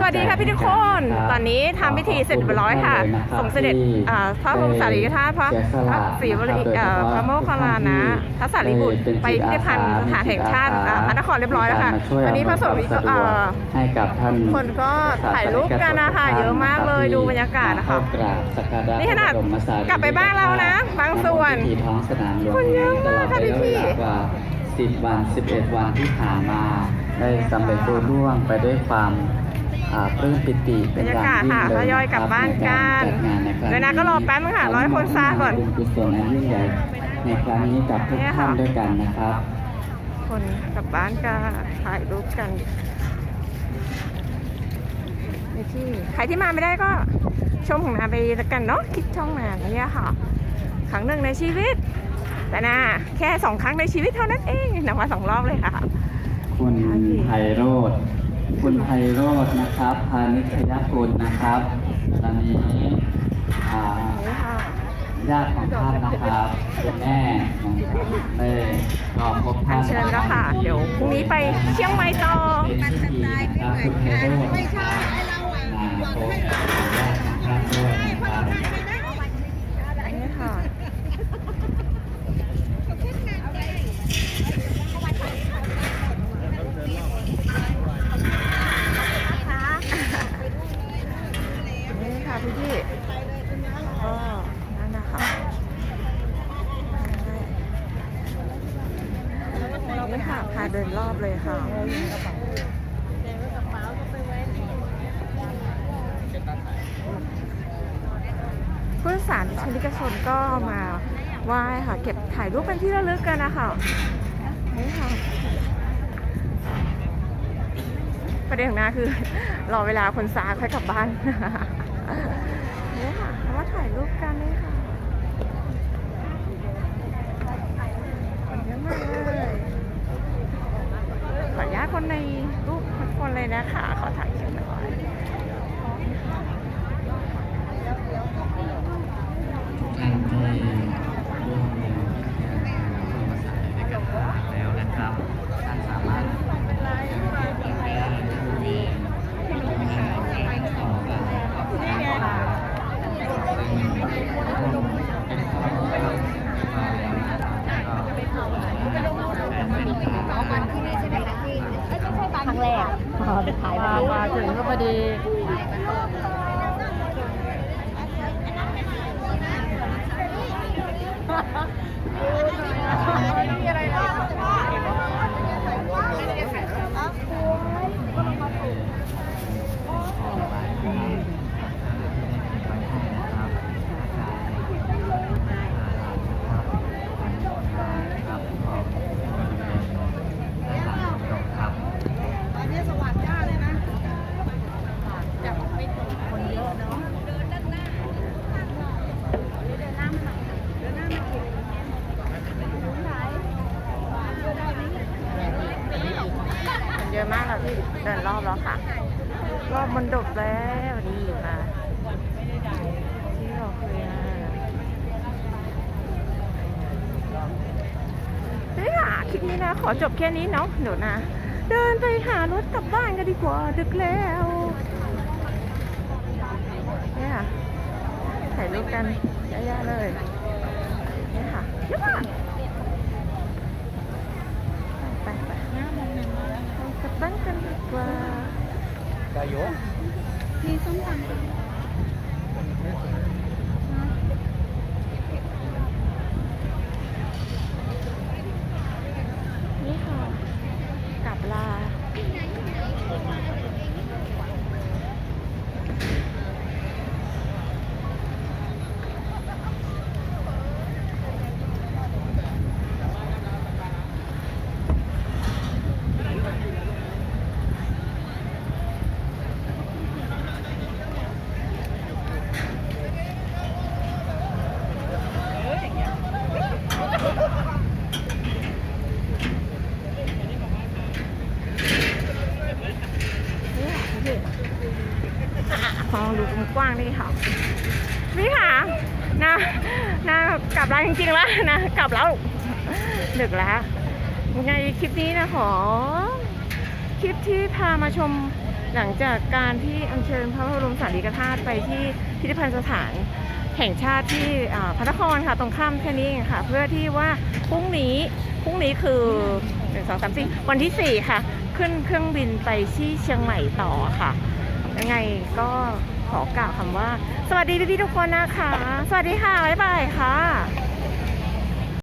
สวัสดีค่ะพี่ทุกคนใจตอนนี้ทำพิธีเสร็จเรียบร้อยค่ะ ส่งเสด็จอ่าพระบรมสารีริกธาตุพระพระศรีวรีเอ่อพระโมคคัลลานะพระสารีบุตรไปพิพิธภัณฑ์สถานแห่งชาติอ่าพระนครเรียบร้อยแล้วค่ะวันนี้พระสงฆ์ก็เอ่อให้กับท่านคนก็ถ่ายรูปกันนะคะเยอะมากเลยดูบรรยากาศนะคะเข้ากราบสักการะนี่ขนาดพระบรมสรีริกลับไปบ้านเรานะบางส่วนที่ท้องสนามหลวงคนเยอะมากตลอดค่ะระยะพี่เวลากว่า10วัน11วันที่ผ่านมา ได้สำเร็จรุ่ร่วงไปด้วยความอ่าปลื้มปิติเป็นอย่างยิ่งบรรยากาศค่ะเลยทยอยกลับบ้านกันใการจัดงานในครั้งเดี๋ยวนะก็รอแป๊บนึงค่ะรอให้คนซาก่อนบุญกุศลอันยิ่งใหญ่ในครั้งนี้กับทุกเนี่ยค่ะท่านด้วยกันนะครับ คนกลับบ้านกันถ่ายรูปกันในที่ใครที่มาไม่ได้ก็ชมของนาไปแล้วกันเนาะคิดช่องนาเนี่ยค่ะครั้งหนึ่งในชีวิต แต่นะแค่สองครั้งในชีวิตเท่านั้นเองนำมาสองรอบเลยค่ะ คุณไพโรธคุณไพโรธนะครับพานิชยกุลนะครับ ตอนนี้อ่านี่ค่ะญาติของท่านนะครับคุณแม่นะครับได้รอพบอัท่านญเชิญแล้วค่ะ เดี๋ยวพรุ่งนี้ไปเชียงใหม่ต่อเป็นพิธีนะครับคุณไพโรธนะครับมาพบญาติของท่านด้วยนะครับนี่ค่ะ นี่ค่ะพี่พี่ก็นั่นนะคะนี่ค่ะ พาเดินรอบเลยค่ะผู้โดยสารชนิกชนก็มาไหว้ค่ะ เก็บถ่ายรูปเป็นที่ระลึกกันนะคะนี่ค่ะประเด็นของหน้าคือรอเวลาคนซาค่อยกลับบ้านนี่ค่ะมาถ่ายรูปกันนี่ค่ะคนเยอะมากเลยขออนุญาต คนในรูปทุกคนเลยนะคะ ขอถ่ายคลิปหน่อยท่านได้ร่วมในพระบรมสารีริกธาตุแล้วนะครับ ท่านสามารถได้ทูวีต่อกันนะครับเป็น ครั้งแรกพ อสุดท้ายมามาถึงก็พอดี ครับ คนเยอะมากแล้วพี่ เดินรอบแล้วค่ะ รอบมันดบแล้วนี่มาที่เราคุยนะนี่ค่ะคลิปนี้นะ ขอจบแค่นี้เนาะเดี๋ยวนะ เดินไปหารถกลับบ้านกันดีกว่า ดึกแล้วเนี่ยค่ะถ่ายรูปกันเยอะๆเลยค่ะเยอะมาก ไปไปเรากลับบ้านกันดีกว่า มีส้มตำ นี่ค่ะ กลับลา นี่ค่ะพี่ มองดูกว้างนี่ค่ะนี่ค่ะนะนะกลับแล้วจริงๆแล้วนะกลับแล้วดึกแล้วยังไงคลิปนี้นะขอคลิปที่พามาชมหลังจากการที่อัญเชิญพระบรมสารีริกธาตุไปที่พิพิธภัณฑ์สถานแห่งชาติที่พระนครค่ะตรงข้ามแค่นี้เองค่ะ เพื่อที่ว่าพรุ่งนี้พรุ่งนี้คือหนึ่งสองสามสี่วันที่สี่ค่ะ ขึ้นเครื่องบินไปที่เชียงใหม่ต่อค่ะ ยังไงก็ขอกล่าวคำว่า สวัสดีพี่ๆทุกคนนะคะ สวัสดีค่ะ บ๊ายบายค่ะ